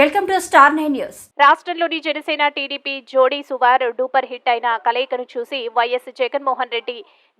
Welcome to star nine news. రాష్ట్రంలోని Janasena TDP జోడీ సువార్ duper hit అయిన కలయికను చూసి వైఎస్ జగన్మోహన్ రెడ్డి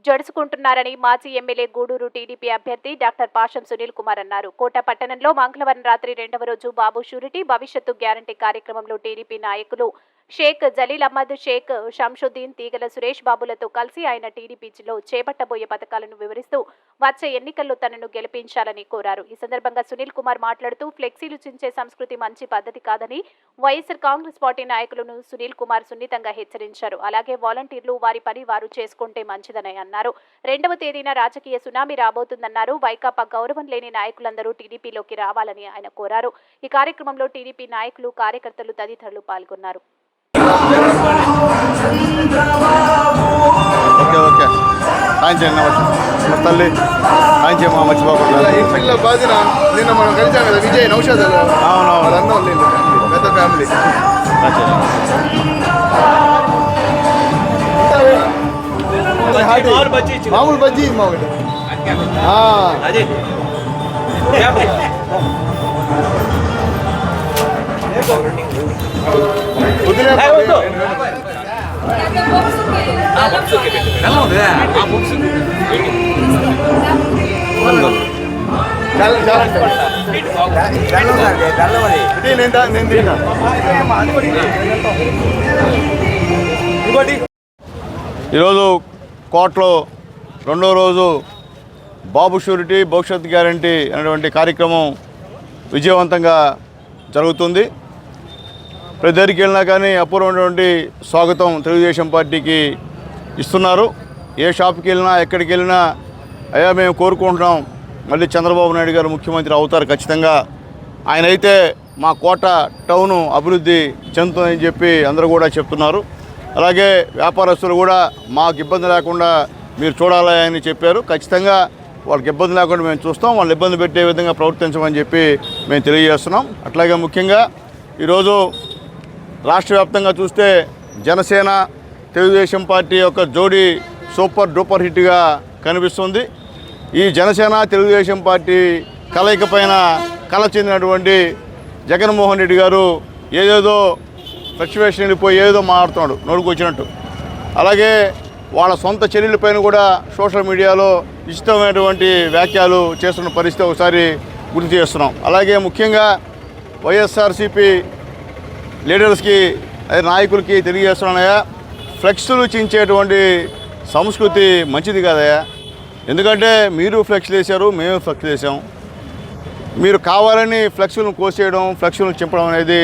జడుచుకుంటున్నారని మాజీ ఎమ్మెల్యే గూడూరు టీడీపీ అభ్యర్థి డాక్టర్ పాషం సునీల్ కుమార్ అన్నారు. కోట పట్టణంలో మంగళవారం రాత్రి రెండవ రోజు బాబు షూరిటీ భవిష్యత్తు గ్యారంటీ కార్యక్రమంలో టీడీపీ నాయకులు షేక్ జలీల్ అహ్మద్ షేక్ షంషుద్దీన్ తీగల సురేష్ బాబులతో కలిసి ఆయన టీడీపీలో చేపట్టబోయే పథకాలను వివరిస్తూ వచ్చే ఎన్నికల్లో తనను గెలిపించాలని కోరారు. ఈ సందర్భంగా సునీల్ కుమార్ మాట్లాడుతూ ఫ్లెక్సీలు చించే సంస్కృతి మంచి పద్ధతి కాదని వైఎస్ఆర్ కాంగ్రెస్ పార్టీ నాయకులను సునీల్ కుమార్ సున్నితంగా హెచ్చరించారు. అలాగే వాలంటీర్లు వారి పని వారు చేసుకుంటే మంచిదని అన్నారు. రెండవ తేదీన రాజకీయ సునామీ రాబోతుందన్నారు. వైకాపా గౌరవం లేని నాయకులందరూ టీడీపీలోకి రావాలని ఆయన కోరారు. ఈ కార్యక్రమంలో టీడీపీ నాయకులు కార్యకర్తలు తదితరులు పాల్గొన్నారు. ఓకే ఓకే సాయం చేయండి మా తల్లి సాయం చేయమా మర్చిపోకుండా ఈ పిల్ల బాధిన నిన్న మనం కలిసాం కదా విజయ్ నౌషాద్ అవునవును. వాళ్ళందరూ లేదు పెద్ద ఫ్యామిలీ మామూలు బజ్జీ ఇది మామూలు చాలా ఈరోజు కోర్టులో రెండో రోజు బాబు షూరిటీ భవిష్యత్ గ్యారంటీ అనేటువంటి కార్యక్రమం విజయవంతంగా జరుగుతుంది. ప్రతి దగ్గరికి వెళ్ళినా కానీ అపూర్వమైనటువంటి స్వాగతం తెలుగుదేశం పార్టీకి ఇస్తున్నారు. ఏ షాప్కి వెళ్ళినా ఎక్కడికి వెళ్ళినా అయ్యా మేము కోరుకుంటున్నాం. మళ్ళీ చంద్రబాబు నాయుడు గారు ముఖ్యమంత్రి అవుతారు ఖచ్చితంగా. ఆయన అయితే మా కోట టౌను అభివృద్ధి చెందుతుందని చెప్పి అందరూ కూడా చెప్తున్నారు. అలాగే వ్యాపారస్తులు కూడా మాకు ఇబ్బంది లేకుండా మీరు చూడాలి అని చెప్పారు. ఖచ్చితంగా వాళ్ళకి ఇబ్బంది లేకుండా మేము చూస్తాం. వాళ్ళు ఇబ్బంది పెట్టే విధంగా ప్రవర్తించమని చెప్పి మేము తెలియజేస్తున్నాం. అట్లాగే ముఖ్యంగా ఈరోజు రాష్ట్ర వ్యాప్తంగా చూస్తే జనసేన తెలుగుదేశం పార్టీ యొక్క జోడీ సూపర్ డూపర్ హిట్గా కనిపిస్తుంది. ఈ జనసేన తెలుగుదేశం పార్టీ కలయిక పైన కల చెందినటువంటి జగన్మోహన్ రెడ్డి గారు ఏదేదో ఫ్లక్చువేషన్ వెళ్ళిపోయి ఏదో మాట్లాడుతున్నాడు నోడుకు వచ్చినట్టు. అలాగే వాళ్ళ సొంత చర్యలపైన కూడా సోషల్ మీడియాలో ఇష్టమైనటువంటి వ్యాఖ్యలు చేస్తున్న పరిస్థితి ఒకసారి గుర్తు చేస్తున్నాం. అలాగే ముఖ్యంగా వైఎస్ఆర్సీపీ లీడర్స్కి నాయకులకి తెలియజేస్తున్నాయా ఫ్లెక్స్లు చించేటువంటి సంస్కృతి మంచిది కాదయా ఎందుకంటే మీరు ఫ్లెక్స్ వేశారు మేము ఫ్లెక్స్ వేసాం మీరు కావాలని ఫ్లెక్స్లను కోసేయడం ఫ్లెక్స్లను చింపడం అనేది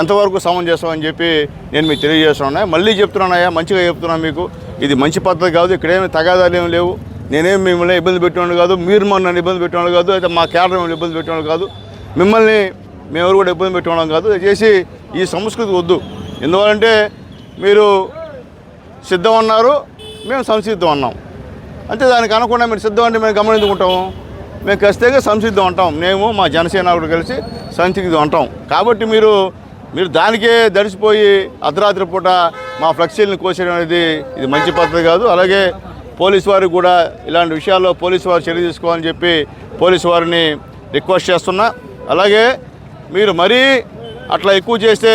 ఎంతవరకు సమంజసం అని చెప్పి నేను మీకు తెలియజేస్తున్నాను మళ్ళీ చెప్తున్నానయ్యా మంచిగా చెప్తున్నాను మీకు. ఇది మంచి పద్ధతి కాదు ఇక్కడేమి తగాదాలు ఏమి లేవు. నేనేం మిమ్మల్ని ఇబ్బంది పెట్టినాడు కాదు మీరు నన్ను ఇబ్బంది పెట్టినాడు కాదు అయితే మా క్యాడర్ మిమ్మల్ని ఇబ్బంది పెట్టినాడు కాదు. మిమ్మల్ని మేము కూడా ఇబ్బంది పెట్టడం కాదు. దయచేసి ఈ సంస్కృతి వద్దు. ఎందువలంటే మీరు సిద్ధం అన్నారు మేము సంసిద్ధం అన్నాం. అంతే దానికి అనకుండా మీరు సిద్ధం అంటే మేము గమనించుకుంటాము మేము ఖచ్చితంగా సంసిద్ధం అంటాం. మేము మా జనసేన కూడా కలిసి సంసిద్ధం అంటాం. కాబట్టి మీరు మీరు దానికే దడిసిపోయి అర్ధరాత్రి పూట మా ఫ్లెక్సీలను కోసేయడం అనేది ఇది మంచి పద్ధతి కాదు. అలాగే పోలీసు వారికి కూడా ఇలాంటి విషయాల్లో పోలీసు వారు చర్య తీసుకోవాలని చెప్పి పోలీసు వారిని రిక్వెస్ట్ చేస్తున్నా. అలాగే మీరు మరీ అట్లా ఎక్కువ చేస్తే